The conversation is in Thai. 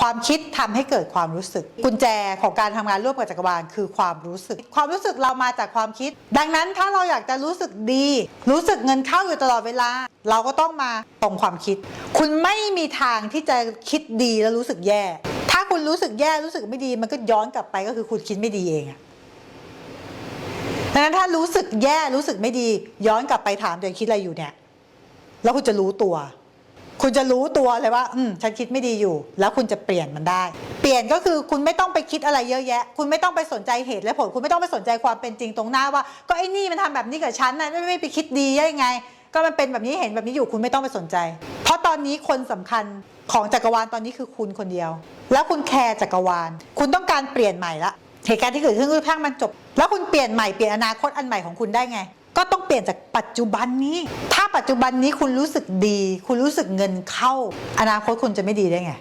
ความคิดทำให้เกิดความรู้สึก กุญแจของการทำงานร่วมกับจักรวาลคือความรู้สึก ความรู้สึกเรามาจากความคิด ดังนั้นถ้าเราอยากจะรู้สึกดี รู้สึกเงินเข้าอยู่ตลอดเวลา เราก็ต้องมาตรงความคิด คุณไม่มีทางที่จะคิดดีแล้วรู้สึกแย่ ถ้าคุณรู้สึกแย่รู้สึกไม่ดี มันก็ย้อนกลับไปก็คือคุณคิดไม่ดีเองอะดังนั้นถ้ารู้สึกแย่รู้สึกไม่ดี ย้อนกลับไปถามตัวเองคิดอะไรอยู่เนี่ย แล้วคุณจะรู้ตัว คุณจะรู้ตัวเลยว่า อืม ฉันคิดไม่ดีอยู่ แล้วคุณจะเปลี่ยนมันได้ เปลี่ยนก็คือคุณไม่ต้องไปคิดอะไรเยอะแยะ คุณไม่ต้องไปสนใจเหตุและผล คุณไม่ต้องไปสนใจความเป็นจริงตรงหน้าว่า ก็ไอ้นี่มันทำแบบนี้กับฉันนะไม่ไม่ไปคิดดีได้ยังไง ก็มันเป็นแบบนี้เห็นแบบนี้อยู่ คุณไม่ต้องไปสนใจ เพราะตอนนี้คนสำคัญของจักรวาลตอนนี้คือคุณคนเดียว แล้วคุณแคร์จักรวาล คุณต้องการเปลี่ยนใหม่ละ เหตุการณ์ที่เกิดขึ้นคือแพ่งมันจบ แล้วคุณเปลี่ยนใหม่เปลี่ยนอนาคตอันใหม่ของคุณได้ไง ก็ต้องเปลี่ยนจากปัจจุบันนี้ ถ้าปัจจุบันนี้คุณรู้สึกดี คุณรู้สึกเงินเข้า อนาคตคุณจะไม่ดีได้ไง